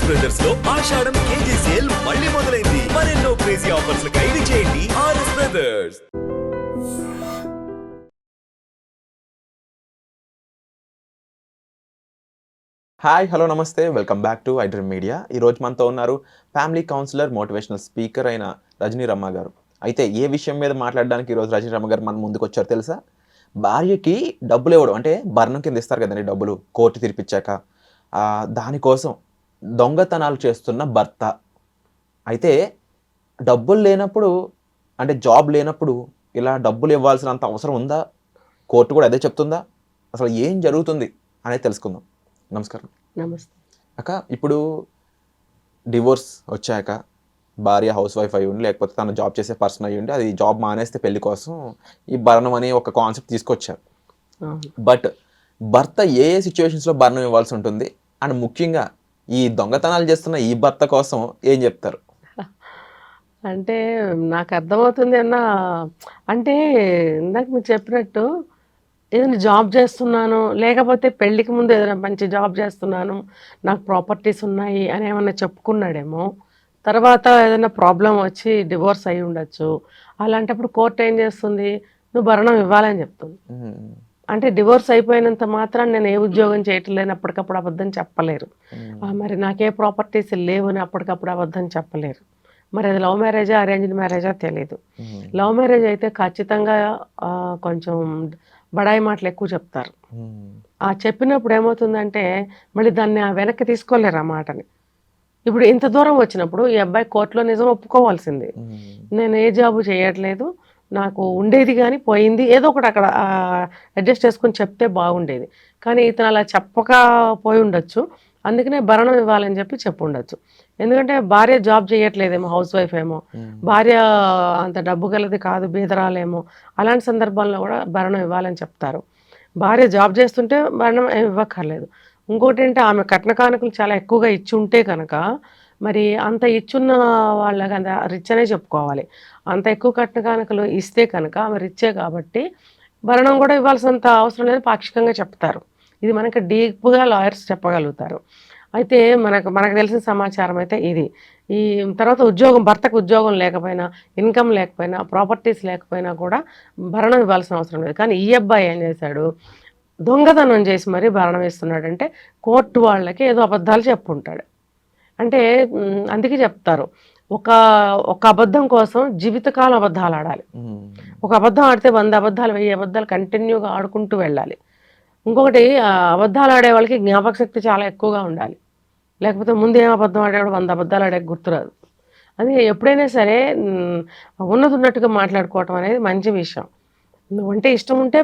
RS బ్రదర్స్లో Ashadham KG sale మళ్ళీ మొదలైంది. మరెన్నో క్రేజీ ఆఫర్స్ ఖైదీ చేయండి ఆర్ఎస్ బ్రదర్స్ హాయ్ హలో నమస్తే. Welcome back to iDream media ఈరోజు మనతో ఉన్నారు ఫ్యామిలీ కౌన్సిలర్ మోటివేషనల్ స్పీకర్ అయిన రజనీ రమ్మ గారు. అయితే ఏ విషయం మీద మాట్లాడడానికి ఈరోజు రజనీ రమ్మ గారు మన ముందుకు వచ్చారు తెలుసా? భార్యకి డబ్బులు ఇవ్వడం అంటే భరణం కింద ఇస్తారు కదండి డబ్బులు కోర్టు తీర్పిచ్చాక. దానికోసం దొంగతనాలు చేస్తున్న భర్త. అయితే డబ్బులు లేనప్పుడు అంటే జాబ్ లేనప్పుడు ఇలా డబ్బులు ఇవ్వాల్సినంత అవసరం ఉందా? కోర్టు కూడా అదే చెప్తుందా? అసలు ఏం జరుగుతుంది అనేది తెలుసుకుందాం. నమస్కారం. నమస్తే. అక్క ఇప్పుడు డివోర్స్ వచ్చాక భార్య హౌస్ వైఫ్ అయి ఉండి లేకపోతే తను జాబ్ చేసే పర్సన్ అయి ఉండి అది జాబ్ మానేస్తే పెళ్ళి కోసం ఈ భరణం అనే ఒక కాన్సెప్ట్ తీసుకొచ్చారు. బట్ భర్త ఏ ఏ సిచ్యువేషన్స్లో భరణం ఇవ్వాల్సి ఉంటుంది? అండ్ ముఖ్యంగా ఈ దొంగతనాలు చేస్తున్న ఈ భర్త కోసం ఏం చెప్తారు? అంటే నాకు అర్థమవుతుంది అన్న. అంటే ఇందాక మీరు చెప్పినట్టు ఏదైనా జాబ్ చేస్తున్నాను లేకపోతే పెళ్ళికి ముందు ఏదైనా మంచి జాబ్ చేస్తున్నాను నాకు ప్రాపర్టీస్ ఉన్నాయి అని ఏమన్నా చెప్పుకున్నాడేమో తర్వాత ఏదైనా ప్రాబ్లం వచ్చి డివోర్స్ అయి ఉండొచ్చు అలాంటప్పుడు కోర్టు ఏం చేస్తుంది? నువ్వు భరణం ఇవ్వాలని చెప్తుంది. అంటే డివోర్స్ అయిపోయినంత మాత్రం నేను ఏ ఉద్యోగం చేయటం లేని అప్పటికప్పుడు అబద్ధం చెప్పలేరు. మరి నాకే ప్రాపర్టీస్ లేవు అని అప్పటికప్పుడు అబద్ధం చెప్పలేరు. మరి అది లవ్ మ్యారేజా అరేంజ్డ్ మ్యారేజా తెలియదు. లవ్ మ్యారేజ్ అయితే ఖచ్చితంగా కొంచెం బడాయి మాటలు ఎక్కువ చెప్తారు. ఆ చెప్పినప్పుడు ఏమవుతుందంటే మళ్ళీ దాన్ని ఆ వెనక్కి తీసుకోలేరు ఆ మాటని. ఇప్పుడు ఇంత దూరం వచ్చినప్పుడు ఈ అబ్బాయి కోర్టులో నిజం ఒప్పుకోవాల్సింది. నేను ఏ జాబు చేయట్లేదు నాకు ఉండేది కానీ పోయింది. ఏదో ఒకటి అక్కడ అడ్జస్ట్ చేసుకొని చెప్తే బాగుండేది. కానీ ఇతను అలా చెప్పకపోయి ఉండొచ్చు. అందుకనే భరణం ఇవ్వాలని చెప్పి చెప్పు ఉండొచ్చు. ఎందుకంటే భార్య జాబ్ చేయట్లేదేమో హౌస్ వైఫ్ ఏమో. భార్య అంత డబ్బు గలది కాదు బీదరాలేమో. అలాంటి సందర్భాల్లో కూడా భరణం ఇవ్వాలని చెప్తారు. భార్య జాబ్ చేస్తుంటే భరణం ఏమి ఇవ్వక్కర్లేదు. ఇంకోటి ఏంటంటే ఆమె కట్న కానుకలు చాలా ఎక్కువగా ఇచ్చి ఉంటే కనుక మరి అంత ఇచ్చున్న వాళ్ళ అంత రిచ్ అనే చెప్పుకోవాలి. అంత ఎక్కువ కట్టిన కానుకలు ఇస్తే కనుక ఆమె రిచ్చే కాబట్టి భరణం కూడా ఇవ్వాల్సినంత అవసరం లేదు పాక్షికంగా చెప్తారు. ఇది మనకి డీప్గా లాయర్స్ చెప్పగలుగుతారు. అయితే మనకు మనకు తెలిసిన సమాచారం అయితే ఇది. ఈ తర్వాత ఉద్యోగం భర్తకు ఉద్యోగం లేకపోయినా ఇన్కమ్ లేకపోయినా ప్రాపర్టీస్ లేకపోయినా కూడా భరణం ఇవ్వాల్సిన అవసరం లేదు. కానీ ఈ అబ్బాయి ఏం చేశాడు? దొంగతనం చేసి మరీ భరణం ఇస్తున్నాడంటే కోర్టు వాళ్ళకి ఏదో అబద్ధాలు చెప్పుంటాడు. అంటే అందుకే చెప్తారు. ఒక ఒక అబద్ధం కోసం జీవితకాలం అబద్ధాలు ఆడాలి. ఒక అబద్ధం ఆడితే వంద అబద్ధాలు వెయ్యి అబద్ధాలు కంటిన్యూగా ఆడుకుంటూ వెళ్ళాలి. ఇంకొకటి అబద్ధాలు ఆడే వాళ్ళకి జ్ఞాపక శక్తి చాలా ఎక్కువగా ఉండాలి. లేకపోతే ముందు ఏం అబద్ధం ఆడాడు వంద అబద్ధాలు ఆడే గుర్తురాదు. అది ఎప్పుడైనా సరే ఉన్నది ఉన్నట్టుగా మాట్లాడుకోవటం అనేది మంచి విషయం. నువ్వంటే ఇష్టం ఉంటే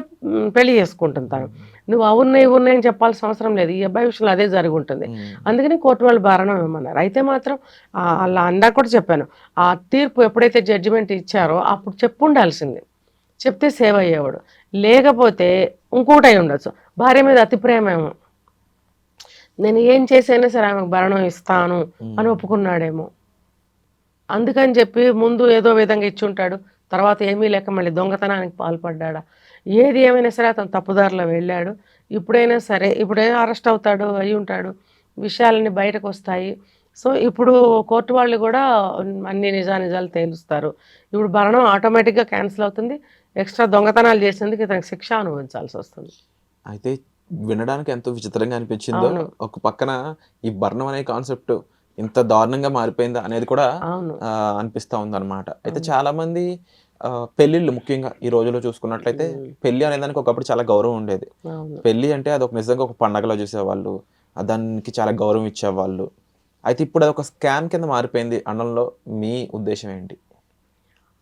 పెళ్ళి చేసుకుంటుంటాను నువ్వు అవున్నాయి ఇవున్నాయి అని చెప్పాల్సిన అవసరం లేదు. ఈ అబ్బాయి విషయంలో అదే జరిగి ఉంటుంది. అందుకని కోర్టు వాళ్ళు భరణం ఇవ్వమన్నారు. అయితే మాత్రం అలా అందా కూడా చెప్పాను. ఆ తీర్పు ఎప్పుడైతే జడ్జిమెంట్ ఇచ్చారో అప్పుడు చెప్పు ఉండాల్సింది చెప్తే సేవ్ అయ్యేవాడు. లేకపోతే ఇంకోటి అయి ఉండొచ్చు. భార్య మీద అతి ప్రేమ ఏమో. నేను ఏం చేసైనా సరే ఆమెకు భరణం ఇస్తాను అని ఒప్పుకున్నాడేమో. అందుకని చెప్పి ముందు ఏదో విధంగా ఇచ్చుంటాడు తర్వాత ఏమీ లేక మళ్ళీ దొంగతనానికి పాల్పడ్డాడా? ఏది ఏమైనా సరే అతను తప్పుదారిలో వెళ్ళాడు. ఇప్పుడైనా సరే ఇప్పుడైనా అరెస్ట్ అవుతాడు అయి ఉంటాడు. విషయాలన్నీ బయటకు వస్తాయి సో ఇప్పుడు కోర్టు వాళ్ళు కూడా అన్ని నిజానిజాలు తేలుస్తారు. ఇప్పుడు భరణం ఆటోమేటిక్గా క్యాన్సిల్ అవుతుంది. ఎక్స్ట్రా దొంగతనాలు చేసేందుకు ఇతనికి శిక్ష అనుభవించాల్సి వస్తుంది. అయితే వినడానికి ఎంతో విచిత్రంగా అనిపించిందో. ఒక పక్కన ఈ భరణం అనే కాన్సెప్ట్ ఇంత దారుణంగా మారిపోయిందా అనేది కూడా అనిపిస్తా ఉందన్నమాట. అయితే చాలా మంది పెళ్ళిళ్ళు ముఖ్యంగా ఈ రోజుల్లో చూసుకున్నట్లయితే పెళ్ళి అనే దానికి ఒకప్పుడు చాలా గౌరవం ఉండేది. పెళ్ళి అంటే అది ఒక నిజంగా ఒక పండగలో చూసేవాళ్ళు దానికి చాలా గౌరవం ఇచ్చేవాళ్ళు. అయితే ఇప్పుడు అది ఒక స్కామ్ కింద మారిపోయింది అనడంలో మీ ఉద్దేశం ఏంటి?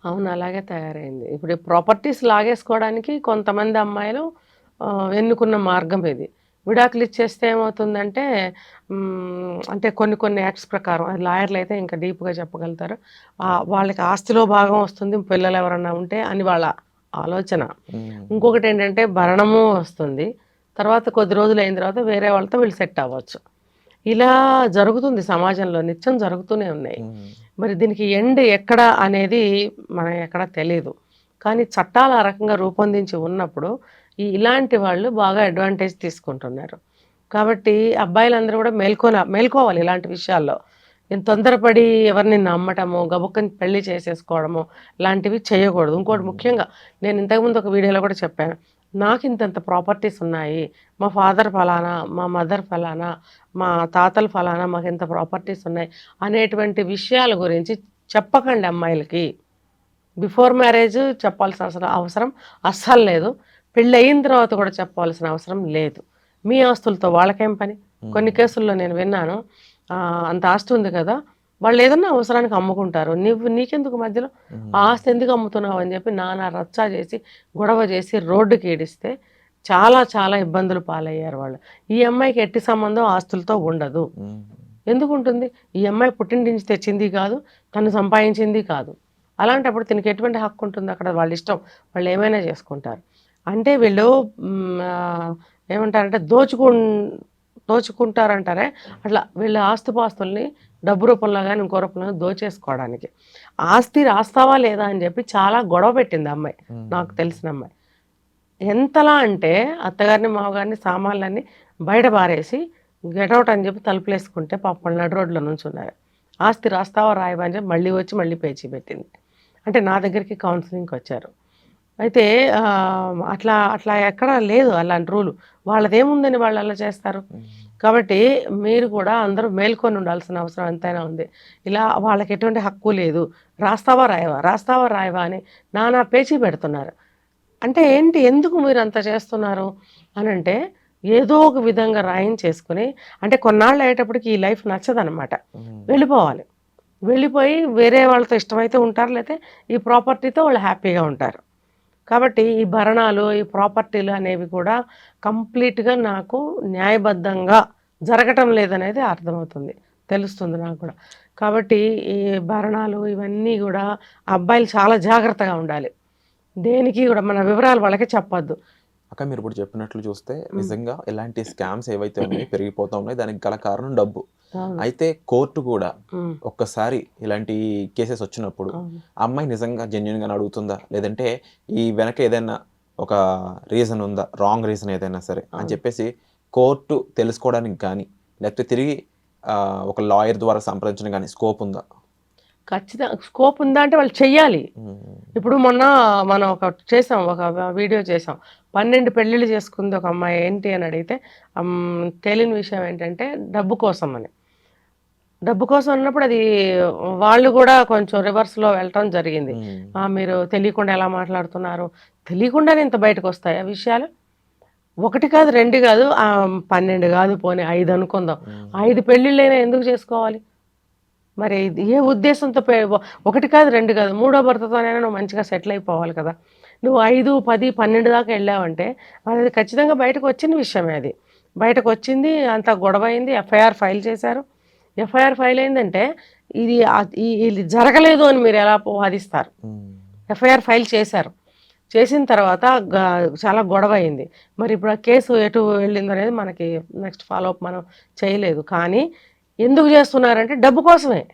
అవును అలాగే తయారైంది. ఇప్పుడు ప్రాపర్టీస్ లాగేసుకోవడానికి కొంతమంది అమ్మాయిలు ఎన్నుకున్న మార్గం ఇది. విడాకులు ఇచ్చేస్తే ఏమవుతుందంటే అంటే కొన్ని కొన్ని యాక్ట్స్ ప్రకారం అది లాయర్లు అయితే ఇంకా డీప్గా చెప్పగలుగుతారు. వాళ్ళకి ఆస్తిలో భాగం వస్తుంది పిల్లలు ఎవరన్నా ఉంటే అని వాళ్ళ ఆలోచన. ఇంకొకటి ఏంటంటే భరణము వస్తుంది. తర్వాత కొద్ది రోజులు అయిన తర్వాత వేరే వాళ్ళతో వీళ్ళు సెట్ అవ్వచ్చు. ఇలా జరుగుతుంది సమాజంలో నిత్యం జరుగుతూనే ఉన్నాయి. మరి దీనికి ఎండ్ ఎక్కడ అనేది మనకి ఎక్కడ తెలియదు కానీ చట్టాలు ఆ రకంగా రూపొందించి ఉన్నప్పుడు ఈ ఇలాంటి వాళ్ళు బాగా అడ్వాంటేజ్ తీసుకుంటున్నారు. కాబట్టి అబ్బాయిలందరూ కూడా మేల్కొన మేల్కోవాలి ఇలాంటి విషయాల్లో. నేను తొందరపడి ఎవరిని నమ్మటము గబుక్కని పెళ్ళి చేసేసుకోవడము లాంటివి చేయకూడదు. ఇంకోటి ముఖ్యంగా నేను ఇంతకుముందు ఒక వీడియోలో కూడా చెప్పాను. నాకు ఇంతంత ప్రాపర్టీస్ ఉన్నాయి. మా ఫాదర్ ఫలానా మా మదర్ ఫలానా మా తాతలు ఫలానా మాకు ఇంత ప్రాపర్టీస్ ఉన్నాయి అనేటువంటి విషయాల గురించి చెప్పకండి అమ్మాయిలకి. బిఫోర్ మ్యారేజ్ చెప్పాల్సిన అవసరం అవసరం అస్సలు లేదు. పెళ్ళి అయిన తర్వాత కూడా చెప్పాల్సిన అవసరం లేదు. మీ ఆస్తులతో వాళ్ళకేం పని? కొన్ని కేసుల్లో నేను విన్నాను. అంత ఆస్తి ఉంది కదా వాళ్ళు ఏదన్నా అవసరానికి అమ్ముకుంటారు. నువ్వు నీకెందుకు మధ్యలో? ఆ ఆస్తి ఎందుకు అమ్ముతున్నావు అని చెప్పి నానా రచ్చా చేసి గొడవ చేసి రోడ్డుకి ఈడిస్తే చాలా చాలా ఇబ్బందులు పాలయ్యారు వాళ్ళు. ఈ అమ్మాయికి ఎట్టి సంబంధం ఆస్తులతో ఉండదు. ఎందుకు ఉంటుంది? ఈ అమ్మాయి పుట్టింటి నుంచి తెచ్చింది కాదు తను సంపాదించింది కాదు. అలాంటప్పుడు తినకి ఎటువంటి హక్కు ఉంటుంది? అక్కడ వాళ్ళ ఇష్టం. వాళ్ళు ఏమైనా చేసుకుంటారు. అంటే వీళ్ళు ఏమంటారంటే దోచుకు దోచుకుంటారంటారే? అట్లా వీళ్ళ ఆస్తుపాస్తుల్ని డబ్బు రూపంలో కానీ ఇంకో రూపంలో దోచేసుకోవడానికి. ఆస్తి రాస్తావా లేదా అని చెప్పి చాలా గొడవ పెట్టింది అమ్మాయి. నాకు తెలిసిన అమ్మాయి. ఎంతలా అంటే అత్తగారిని మామగారిని సామాన్లన్నీ బయట పారేసి గెటౌట్ అని చెప్పి తలుపులేసుకుంటే పాపం నడు రోడ్లో నుంచి ఉన్నారు. ఆస్తి రాస్తావా రాయవా అని చెప్పి మళ్ళీ వచ్చి మళ్ళీ పేచీ పెట్టింది. అంటే నా దగ్గరికి కౌన్సిలింగ్కి వచ్చారు. అయితే అట్లా అట్లా ఎక్కడ లేదు అలాంటి రూలు. వాళ్ళదేముందని వాళ్ళు అలా చేస్తారు? కాబట్టి మీరు కూడా అందరూ మేల్కొని ఉండాల్సిన అవసరం ఎంతైనా ఉంది. ఇలా వాళ్ళకి ఎటువంటి హక్కు లేదు. రాస్తావా రాయవా? రాస్తావా రాయవా అని నానా పేచీ పెడుతున్నారు. అంటే ఏంటి? ఎందుకు మీరు అంత చేస్తున్నారు? అని అంటే ఏదో ఒక విధంగా రాయించేసుకుని అంటే కొన్నాళ్ళు అయ్యేటప్పటికి ఈ లైఫ్ నచ్చదనమాట. వెళ్ళిపోవాలి. వెళ్ళిపోయి వేరే వాళ్ళతో ఇష్టమైతే ఉంటారు లేకపోతే ఈ ప్రాపర్టీతో వాళ్ళు హ్యాపీగా ఉంటారు. కాబట్టి ఈ భరణాలు ఈ ప్రాపర్టీలు అనేవి కూడా కంప్లీట్గా నాకు న్యాయబద్ధంగా జరగటం లేదనేది అర్థమవుతుంది తెలుస్తుంది నాకు కూడా. కాబట్టి ఈ భరణాలు ఇవన్నీ కూడా అబ్బాయిలు చాలా జాగ్రత్తగా ఉండాలి. దేనికి కూడా మన వివరాలు వాళ్ళకి చెప్పొద్దు. అక్క మీరు ఇప్పుడు చెప్పినట్లు చూస్తే నిజంగా ఇలాంటి స్కామ్స్ ఏవైతే ఉన్నాయో పెరిగిపోతా ఉన్నాయి. దానికి గల కారణం డబ్బు. అయితే కోర్టు కూడా ఒక్కసారి ఇలాంటి కేసెస్ వచ్చినప్పుడు అమ్మాయి నిజంగా జెన్యున్గా అడుగుతుందా? లేదంటే ఈ వెనక ఏదైనా ఒక రీజన్ ఉందా? రాంగ్ రీజన్ ఏదైనా సరే అని చెప్పేసి కోర్టు తెలుసుకోవడానికి కానీ లేకపోతే తిరిగి ఒక లాయర్ ద్వారా సంప్రదించడం కానీ స్కోప్ ఉందా? ఖచ్చితంగా స్కోప్ ఉందా అంటే వాళ్ళు చెయ్యాలి. ఇప్పుడు మొన్న మనం ఒక చేసాం ఒక వీడియో చేసాం. పన్నెండు పెళ్ళిళ్ళు చేసుకుంది ఒక అమ్మాయి ఏంటి అని అడిగితే తేలిన విషయం ఏంటంటే డబ్బు కోసం అని. డబ్బు కోసం అన్నప్పుడు అది వాళ్ళు కూడా కొంచెం రివర్స్లో వెళ్ళటం జరిగింది. మీరు తెలియకుండా ఎలా మాట్లాడుతున్నారు? తెలియకుండానే ఇంత బయటకు వస్తాయి ఆ విషయాలు? ఒకటి కాదు రెండు కాదు పన్నెండు కాదు పోనీ ఐదు అనుకుందాం. ఐదు పెళ్ళిళ్ళైనా ఎందుకు చేసుకోవాలి? మరి ఇది ఏ ఉద్దేశంతో ఒకటి కాదు రెండు కాదు మూడో భర్తతోనైనా నువ్వు మంచిగా సెటిల్ అయిపోవాలి కదా. నువ్వు ఐదు పది పన్నెండు దాకా వెళ్ళావంటే అది ఖచ్చితంగా బయటకు వచ్చిన విషయమే అది. బయటకు వచ్చింది అంత గొడవ అయింది ఎఫ్ఐఆర్ ఫైల్ చేశారు. ఎఫ్ఐఆర్ ఫైల్ అయిందంటే ఇది ఇది జరగలేదు అని మీరు ఎలా వాదిస్తారు? ఎఫ్ఐఆర్ ఫైల్ చేశారు. చేసిన తర్వాత చాలా గొడవ అయింది మరి ఇప్పుడు ఆ కేసు ఎటు వెళ్ళింది అనేది మనకి నెక్స్ట్ ఫాలోఅప్ మనం చేయలేదు. కానీ ఎందుకు చేస్తున్నారంటే డబ్బు కోసమే.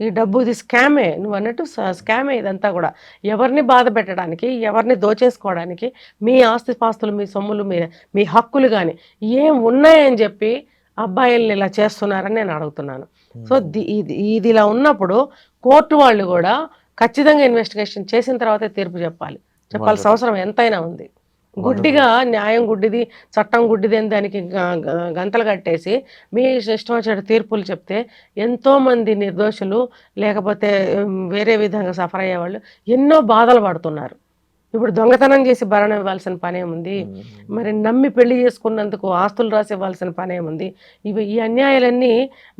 ఈ డబ్బు ఇది స్కామే. నువ్వు అన్నట్టు స్కామే ఇదంతా కూడా. ఎవరిని బాధ పెట్టడానికి ఎవరిని దోచేసుకోవడానికి మీ ఆస్తి పాస్తులు మీ సొమ్ములు మీ మీ హక్కులు కానీ ఏం ఉన్నాయని చెప్పి అబ్బాయిల్ని ఇలా చేస్తున్నారని నేను అడుగుతున్నాను. సో ది- ఇది ఇది ఇలా ఉన్నప్పుడు కోర్టు వాళ్ళు కూడా ఖచ్చితంగా ఇన్వెస్టిగేషన్ చేసిన తర్వాతే తీర్పు చెప్పాలి. చెప్పాల్సిన అవసరం ఎంతైనా ఉంది. గుడ్డిగా న్యాయం గుడ్డిది చట్టం గుడ్డిది అని దానికి గంతలు కట్టేసి మీ ఇష్టం వచ్చిన తీర్పులు చెప్తే ఎంతో మంది నిర్దోషులు లేకపోతే వేరే విధంగా సఫర్ అయ్యేవాళ్ళు ఎన్నో బాధలు పడుతున్నారు. ఇప్పుడు దొంగతనం చేసి భరణం ఇవ్వాల్సిన పనేముంది? మరి నమ్మి పెళ్ళి చేసుకున్నందుకు ఆస్తులు రాసి ఇవ్వాల్సిన పనేముంది? ఇవి ఈ అన్యాయాలన్నీ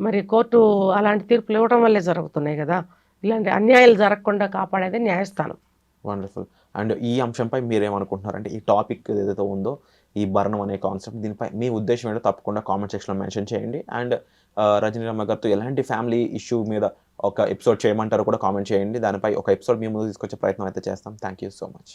మరి కోర్టు అలాంటి తీర్పులు ఇవ్వడం వల్లే జరుగుతున్నాయి కదా. ఇలాంటి అన్యాయాలు జరగకుండా కాపాడేది న్యాయస్థానం. వండర్ఫుల్ అండ్ ఈ అంశంపై మీరేమనుకుంటున్నారంటే ఈ టాపిక్ ఏదైతే ఉందో ఈ భరణం అనే కాన్సెప్ట్ దీనిపై మీ ఉద్దేశం ఏంటో తప్పకుండా కామెంట్ సెక్షన్లో మెన్షన్ చేయండి. అండ్ రజనీ రమ్మ గారితో ఎలాంటి ఫ్యామిలీ ఇష్యూ మీద ఒక ఎపిసోడ్ చేయమంటారో కూడా కామెంట్ చేయండి. దానిపై ఒక ఎపిసోడ్ మీ ముందు తీసుకొచ్చే ప్రయత్నం అయితే చేస్తాం. Thank you so much.